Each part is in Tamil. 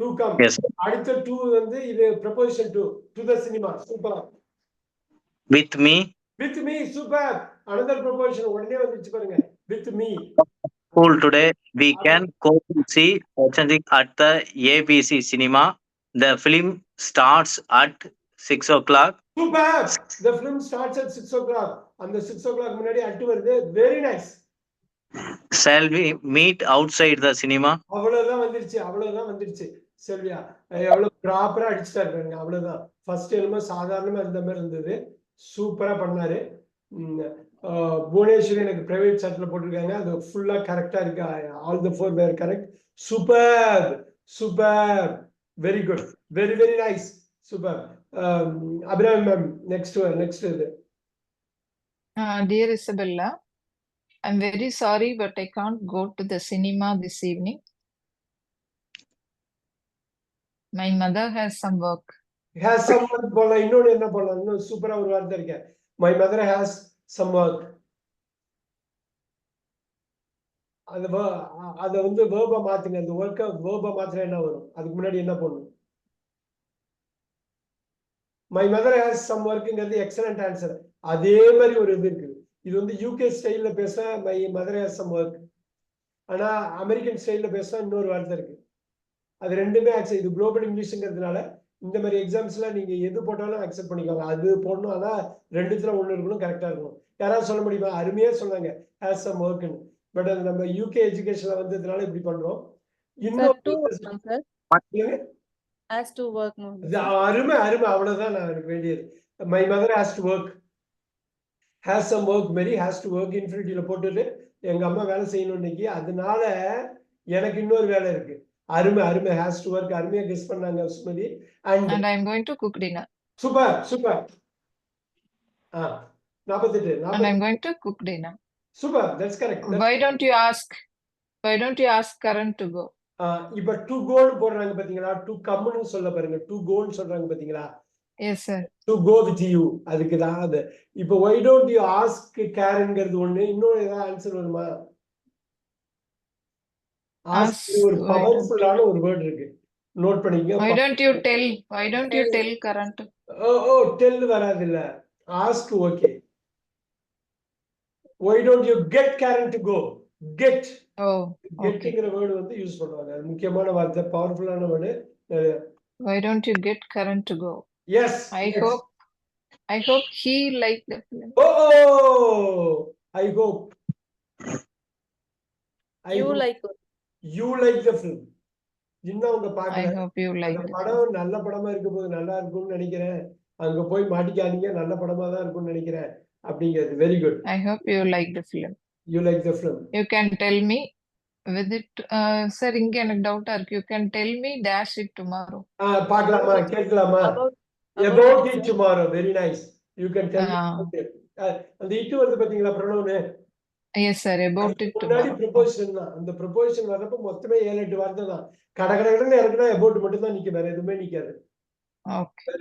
To come Yes. அடுத்த டூ வந்து இது preposition to to the cinema super With me, with me super another preposition உடனே வந்துச்சு பாருங்க. With me cool today. We can go to see Pachanik at the ABC cinema. The film starts at six o'clock. Super the film starts at six o'clock அந்த சிக்ஸ் ஓ கிளாக் முன்னாடி அட்டு வருது. Very nice Shall we meet outside the cinema? அவ்வளவுதான் வந்துருச்சு. அவ்வளவுதான் வந்துருச்சு. செல்வியா எவ்வளவு ப்ராப்பரா அடிச்சுட்டாரு பாருங்க. அவ்வளவுதான். ஃபர்ஸ்ட் என்னமோ சாதாரணமா இருந்த மாதிரி இருந்தது. சூப்பரா பண்ணாரு. உம், புவனேஸ்வரி எனக்கு பிரைவேட் சட்டில் போட்டிருக்காங்க. அது ஃபுல்லா கரெக்டா இருக்கு? All the four where correct super super very good very very nice super Abirami ma'am next next இது. Dear Isabella I I'm very sorry, but I can't go to the cinema this. My mother has some work. Has some work போடலாம் இன்னொன்னு என்ன போடலாம் இன்னும் சூப்பரா ஒரு வார்த்தை இருக்க. My mother has some work அது ver- அத வந்து வேர்பா மாத்துங்க. அந்த ஒர்க்கை வேர்பா மாத்திரம் என்ன வரும்? அதுக்கு முன்னாடி என்ன பண்ணும் மை மதர் ஹேஸ் சம் ஒர்க்குங்கிறது எக்ஸலண்ட் ஆன்சர் அதே மாதிரி ஒரு இது இருக்குது. இது வந்து யூகே ஸ்டைல்ல பேச my mother has some work ஆனா அமெரிக்கன் ஸ்டைல்ல பேச இன்னொரு வார்த்தை இருக்கு. அது ரெண்டுமே ஆக்சன் இது குளோபல் இங்கிலீஷ்ங்கிறதுனால இந்த மாதிரி எக்ஸாம்ஸ்ல நீங்க எது போட்டாலும் அக்செப்ட் பண்ணிக்கோங்க. அது போடணும் ஆனா ரெண்டுத்துல ஒண்ணு இருக்கணும் கரெக்டா இருக்கணும். யாராவது சொல்ல முடியுமா? அருமையா சொன்னாங்க. ஹேஸ் சம் ஒர்க்னு பட் அது நம்ம யூகே எஜுகேஷன்ல வந்ததுனால இப்படி பண்றோம். அருமை அருமை. அவ்வளவுதான் நான் எனக்கு வேண்டியது. My mother has to work has some work Mary has to work இன்ஃபினிட்டியில போட்டுட்டு எங்க அம்மா வேலை செய்யணும் இன்னைக்கு. அதனால எனக்கு இன்னொரு வேலை இருக்கு. அருமை அருமை. ஹேஸ் டு ஒர்க் அருமையா கெஸ் பண்ணாங்க Sumathi. And And I'm going to cook dinner. Super super ஆ நாற்பத்தெட்டு And நாற்பது I'm going to cook dinner. Super that's correct Why don't you ask? Why don't you ask Karan to go? இப்ப டு கோன்னு போடுறாங்க பாத்தீங்களா? டு கம்னு சொல்ல பாருங்க. டு கோன்னு சொல்றாங்க பாத்தீங்களா? Yes, sir. To go with you அதுக்கு தான் அது. இப்போ ஒய் டோன்ட் யூ ஆஸ்க் கேருங்கிறது ஒண்ணு. இன்னொரு ஏதாவது ஆன்சர் வருமா? ஒரு why பவர்ஃபுல்லான ஒரு வேர்ட் இருக்கு. நோட் பண்ணிக்கங்க. Why don't you tell? Why don't you tell Karan to? ஓ ஓ டெல் வராது இல்ல ask okay why don't you get Karan to go get Oh, word வந்து யூஸ் பண்ணுவாங்க. அது முக்கியமான வார்த்தை பவர்ஃபுல்லான word Why don't you get Karan to go? Yes I hope. I hope he liked the film. O I hope I You like, you like the film இன்னும் அவங்க it. படம் நல்ல படமா இருக்க போது நல்லா இருக்கும்னு நினைக்கிறேன் அங்க போய் மாட்டிக்காதீங்க நல்ல படமா தான் இருக்கும்னு நினைக்கிறேன் அப்படிங்கிறது very good I hope you like the film. You like the film You can tell me with it. Uh, sir, இங்க எனக்கு டவுட்டா இருக்கு. You can tell me dash it tomorrow. பார்க்கலாமா கேட்கலாமா you can tell me Ah. about it. அஹ் அந்த இட்டு வருது பாத்தீங்களா ப்ரொனவுனு Yes, sir. About it. முன்னாடி. ப்ரொபோசிஷன் தான். அந்த ப்ரொபோசிஷன் வர்றப்ப மொத்தமே ஏழு எட்டு வார்த்தை தான். கடகடகடன்னு இறக்குனா அபவுட் மட்டும் தான் நிக்கும். வேற எதுவுமே நிக்காது.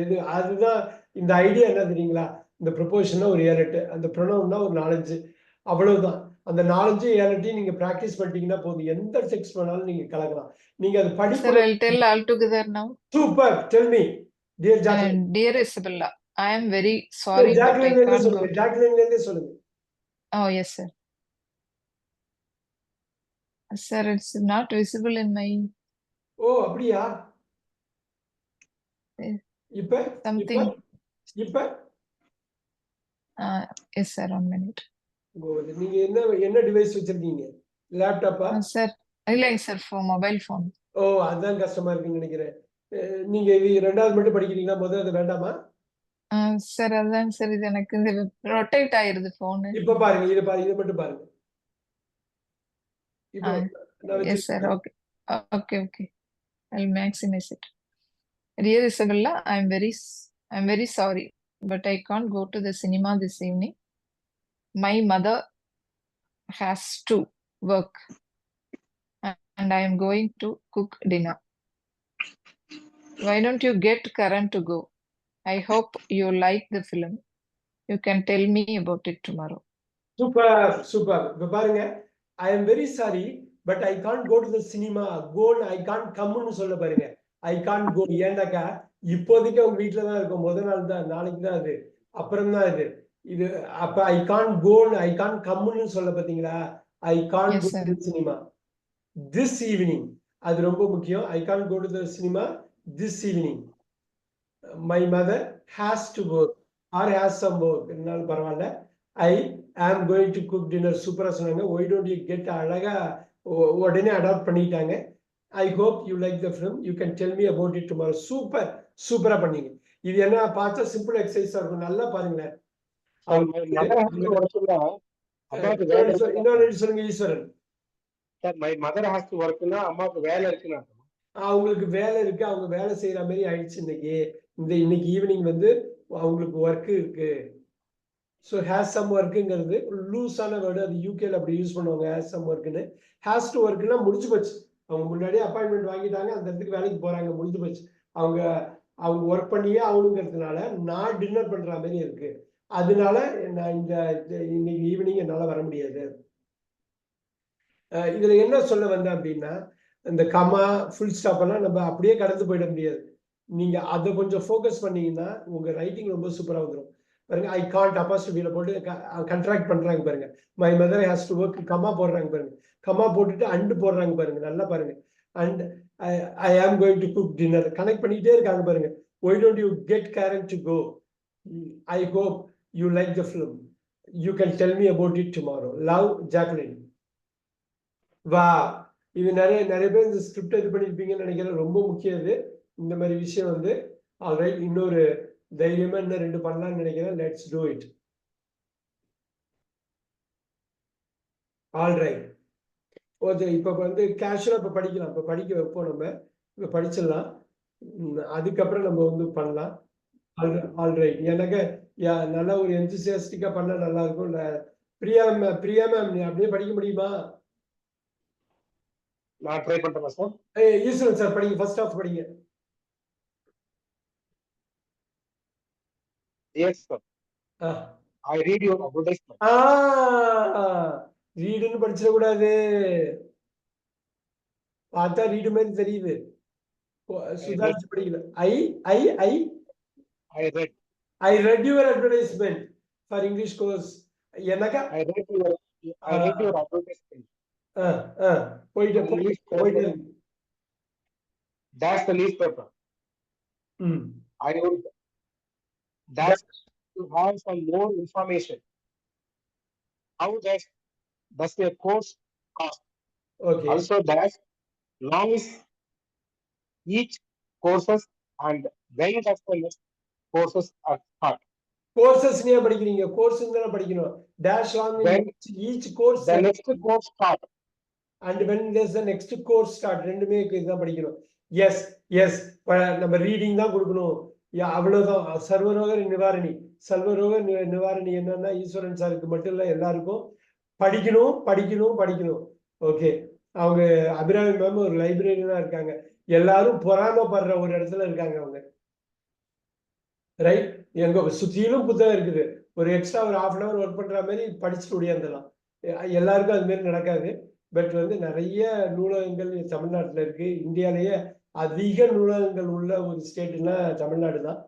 இது அதுதான் இந்த ஐடியா என்ன தெரியுங்களா? இந்த ப்ரொபோஷன்னா ஒரு ஏழு எட்டு அந்த ப்ரொனவுன்னா ஒரு நாலஞ்சு. அவ்வளவுதான். அந்த நாலஞ்சு ஏழு எட்டையும் நீங்க பிராக்டிஸ் பண்ணிட்டீங்கன்னா போதும். எந்த டெக்ஸ்ட் வேணாலும் நீங்க கலக்கலாம். நீங்க அது now. Super tell me dear Jacqueline I am very sorry that I ஜாக்லின்ல இருந்தே சொல்லுங்க. ஜாக்லின்ல இருந்தே சொல்லுங்க. Oh, yes, sir. Sir, it's not visible in my ஓ அப்படியா Eh, இப்ப something. இப்ப sir. One minute. ஓ, நீங்க என்ன என்ன டிவைஸ் வச்சிருக்கீங்க லேப்டாப்பா sir, இல்லைங்க சார் for mobile phone. ஓ அதுதான் கஷ்டமா இருக்குன்னு நினைக்கிறேன் அஹ் நீங்க இது ரெண்டாவது மட்டும் படிக்கிறீங்களா முதல்ல அது வேண்டாமா Uh, sir, அதாங்க சார் இது எனக்கு இந்த ரொட்டேட் ஆயிருது phone. இப்ப பாருங்க இது பாருங்க இது மட்டும் பாருங்க இப்போ Ah, நான் Yes, sir. வச்சிருக்கேன். Okay. Uh, okay, okay. I'll maximize it. Dear Isabella, I'm very, s- I'm very sorry, but I can't go to the cinema this evening. My mother has to work, a- and I am going to cook dinner. Why don't you get Karan to go? I hope you like the film. You can tell me about it tomorrow. Super super இப்ப பாருங்க I am very sorry but I can't go to the cinema cone I can't கம்னு சொல்ல பாருங்க. ஐ கான் கோ ஏண்டாக்கா இப்போதைக்கு அவங்க வீட்டில தான் இருக்கும். முத நாள் தான் நாளைக்கு தான் அது. அப்புறம் தான் இது. இது அப்ப ஐ கான் கோன்னு ஐ கான் கம்முன்னு சொல்ல பாத்தீங்களா? I can Yes, go. To cinema this evening அது ரொம்ப முக்கியம். I can go to the cinema this evening my mother has to work or has some work இருந்தாலும் பரவாயில்ல. ஐ am going to cook dinner சூப்பராக சொன்னாங்க. ஒய் டோன்ட் யூ கெட் அழகா உடனே அடாப்ட் பண்ணிட்டாங்க. I hope you like the film you can tell me about it tomorrow super சூப்பரா பண்ணீங்க. இது என்ன பார்த்தா சிம்பிள் எக்ஸசைஸா இருக்கும். நல்லா பாருங்களேன். இன்னொரு சொல்- இன்னொரு சொல்லுங்க ஈஸ்வரன். அவங்களுக்கு வேலை இருக்கு. அவங்க வேலை செய்யற மாதிரி ஆயிடுச்சு இன்னைக்கு. இந்த இன்னைக்கு ஈவினிங் வந்து அவங்களுக்கு ஒர்க் இருக்கு. ஸோ ஹேஸ் சம் ஒர்க்குங்கிறது லூஸான வேர்டு அது யூகேல அப்படி யூஸ் பண்ணுவாங்க. ஹேஸ் சம் ஒர்க்குன்னு ஹேஸ் டு ஒர்க்குன்னா முடிஞ்சு போச்சு. அவங்க முன்னாடியே அப்பாயின்மெண்ட் வாங்கிட்டாங்க. அந்த இடத்துக்கு வேலைக்கு போறாங்க. முடிஞ்சு போச்சு. அவங்க அவங்க ஒர்க் பண்ணியே ஆகணுங்கிறதுனால நான் டின்னர் பண்ற மாதிரி இருக்கு. அதனால நான் இந்த இன்னைக்கு ஈவினிங் என்னால் வர முடியாது. இதில் இதுல என்ன சொல்ல வந்தேன் அப்படின்னா இந்த கமா ஃபுல் ஸ்டாப் எல்லாம் நம்ம அப்படியே கடந்து போயிட முடியாது. நீங்க அதை கொஞ்சம் ஃபோக்கஸ் பண்ணீங்கன்னா உங்க ரைட்டிங் ரொம்ப சூப்பராக வந்துடும் பாருங்க ஐ காண்ட் அப்பாஸ்டிஃபியில போட்டு கண்ட்ராக்ட் பண்றாங்க பாருங்க. My mother has to work comma போடுறாங்க பாருங்க. கம்மா போட்டுட்டு அண்டு போடுறாங்க பாருங்க நல்லா பாருங்க. And I am going to cook dinner connect பண்ணிக்கிட்டே இருக்காங்க பாருங்க. Why don't you get Karan to go I hope you like the film you can tell me about it tomorrow love Jacqueline வா. இது நிறைய நிறைய பேர் இந்த ஸ்கிரிப்ட் இது பண்ணியிருப்பீங்கன்னு நினைக்கிறேன். ரொம்ப முக்கியம் இது. இந்த மாதிரி விஷயம் வந்து. ஆல்ரைட் இன்னொரு தைரியமா இன்னும் ரெண்டு பண்ணலாம்னு நினைக்கிறேன். Let's do it alright okay இப்போ வந்து கேஷுவலாக இப்போ படிக்கலாம். இப்போ படிக்க வைப்போம் நம்ம. இப்போ படிச்சிடலாம். அதுக்கப்புறம் நம்ம வந்து பண்ணலாம். ஆல்ரைட் எனக்கு யா நல்லா ஒரு என்சிசியாஸ்டிக்காக பண்ணால் நல்லா இருக்கும். பிரியா மேம் பிரியா மேம் நீ அப்படியே படிக்க முடியுமா? நான் ட்ரை பண்றேன் சார் ஈஸ்வரன் சார் படிங்க. ஃபர்ஸ்ட் ஆஃப் படிங்க. எஸ் சார் ஆ. ஐ ரீட் யுவர் அட்வர்டைஸ்மெண்ட் ஆ ரீடுன்னு படிச்சிடக்கூடாது பார்த்தா ரீடு மாதிரி தெரியுது ஓ, சுதாரிச்சு படிக்கல I I I I read I read your advertisement for English course என்னக்கா I read your I read your advertisement ஆ, ஆ, போயிட்டு போயிட்டு இங்கிலீஷ் போயிட்டு That's the newspaper. ம் I would. That's to have some more information. How does does a course cost? Okay Also, that long is each courses and when does the next courses are start? Courses நீங்க படிக்கிறீங்க கோர்ஸ் தானே படிக்கணும் dash long When each course the next course start. And when there's the next course start ரெண்டுமே இதுதான் படிக்கணும் எஸ் எஸ் நம்ம ரீடிங் தான் கொடுக்கணும் யா, அவ்வளவுதான். சர்வரோக நிவாரணி. சர்வரோக நிவாரணி என்னன்னா ஈஸ்வரன் சாருக்கு மட்டும் இல்ல எல்லாருக்கும் படிக்கணும் படிக்கணும் படிக்கணும். ஓகே அவங்க அபிராமி மேம் ஒரு லைப்ரரியனா இருக்காங்க. எல்லாரும் பொறாமப்படுற ஒரு இடத்துல இருக்காங்க அவங்க. ரைட் எங்க சுத்தியிலும் புத்தகம் இருக்குது. ஒரு எக்ஸ்ட்ரா ஒரு ஹாஃப் அன் அவர் ஒர்க் பண்ற மாதிரி படிச்சுட்டு ஓடியாந்துடலாம் எல்லாருக்கும் அது மாதிரி நடக்காது. பட் வந்து நிறைய நூலகங்கள் தமிழ்நாட்டுல இருக்கு. இந்தியாலேயே அதிக நூலகங்கள் உள்ள ஒரு ஸ்டேட்னா தமிழ்நாடு தான்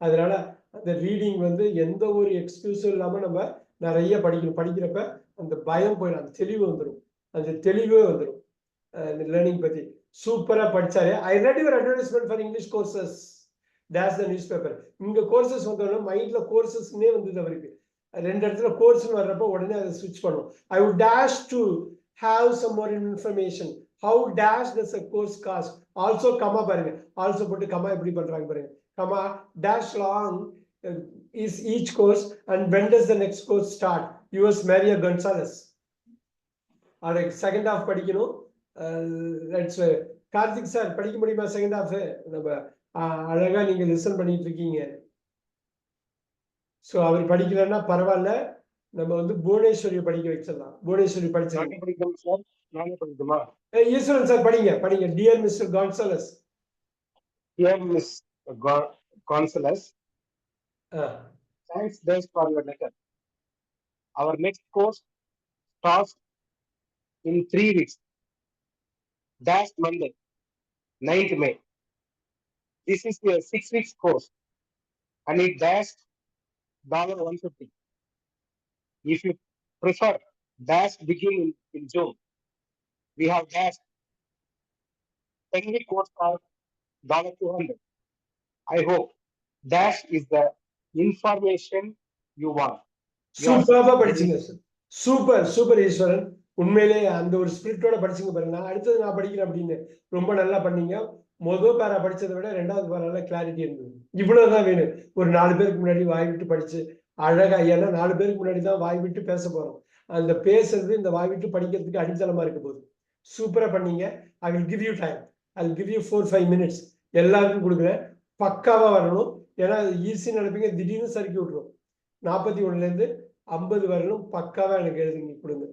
அதனால அந்த ரீடிங் வந்து எந்த ஒரு எக்ஸ்கியூஸும் இல்லாமல் நம்ம நிறைய படிக்கணும். படிக்கிறப்ப அந்த பயம் போயிடும். அந்த தெளிவு வந்துடும் அந்த தெளிவே வந்துடும் இந்த லேர்னிங் பற்றி சூப்பராக படித்தாரு I read your advertisement for English courses days the newspaper இங்கே கோர்சஸ் வந்தோடனே மைண்டில் கோர்சஸ்னே வந்தது அவருக்கு. ரெண்டு இடத்துல கோர்ஸ்னு வர்றப்ப உடனே அதை ஸ்விட்ச் பண்ணும். I would dash to have some more information how dash does a course cost also comma பாருங்க. ஆல்சோ போட்டு கமா எப்படி பண்றாங்க பாருங்க. Comma dash long is each course and when does the next course start US Maria Gonzalez அதை செகண்ட் ஹாஃப் படிக்கணும். Uh, லெட்ஸ் கார்த்திக் சார் படிக்க முடியுமா செகண்ட் ஹாஃப் நம்ம அழகா நீங்க லிசன் பண்ணிட்டு இருக்கீங்க. ஸோ அவர் படிக்கலன்னா பரவாயில்ல. நம்ம வந்து புவனேஸ்வரியை படிக்க வச்சிடலாம். புவனேஸ்வரி படிச்சிருங்க. நானே படிக்கணும் சார் நானே படிக்கணுமா ஏய், ஈஸ்வரன் சார் படிங்க படிங்க dear mister Gonzalez Dear Miss Gon- Consulas, thanks Des for your letter. Our next course starts in three weeks. That's Monday, 9th May. this is a six weeks course and it dash dollar one fifty. If you prefer dash begin in, in June, we have dash ten course for dollar two hundred. I hope dash is the information you want. சூப்பரா படிச்சீங்க சார் சூப்பர் சூப்பர் ஈஸ்வரன். உண்மையிலேயே அந்த ஒரு ஸ்பிரிட்டோட படிச்சீங்க பாருங்க. நான் அடுத்தது நான் படிக்கிறேன் அப்படின்னு ரொம்ப நல்லா பண்ணீங்க. மொதல் பேரா படிச்சதை விட ரெண்டாவது பேரால கிளாரிட்டி இருந்தது. இவ்வளவுதான் வேணும். ஒரு நாலு பேருக்கு முன்னாடி வாய் விட்டு படிச்சு அழகா ஏன்னா நாலு பேருக்கு முன்னாடி தான் வாய் விட்டு பேச போறோம். அந்த பேசுறது இந்த வாய் விட்டு படிக்கிறதுக்கு அடித்தளமா இருக்க போகுது. சூப்பரா பண்ணீங்க. I will give you time I will give you four five minutes எல்லாருக்கும் கொடுக்குறேன். பக்காவா வரணும். ஏன்னா ஈஸி நினைப்பீங்க திடீர்னு சறுக்கி விட்டுரும். நாற்பத்தி ஒன்றுலேருந்து ஐம்பது வரலும் பக்காவா எனக்கு எழுதுங்க கொடுங்க.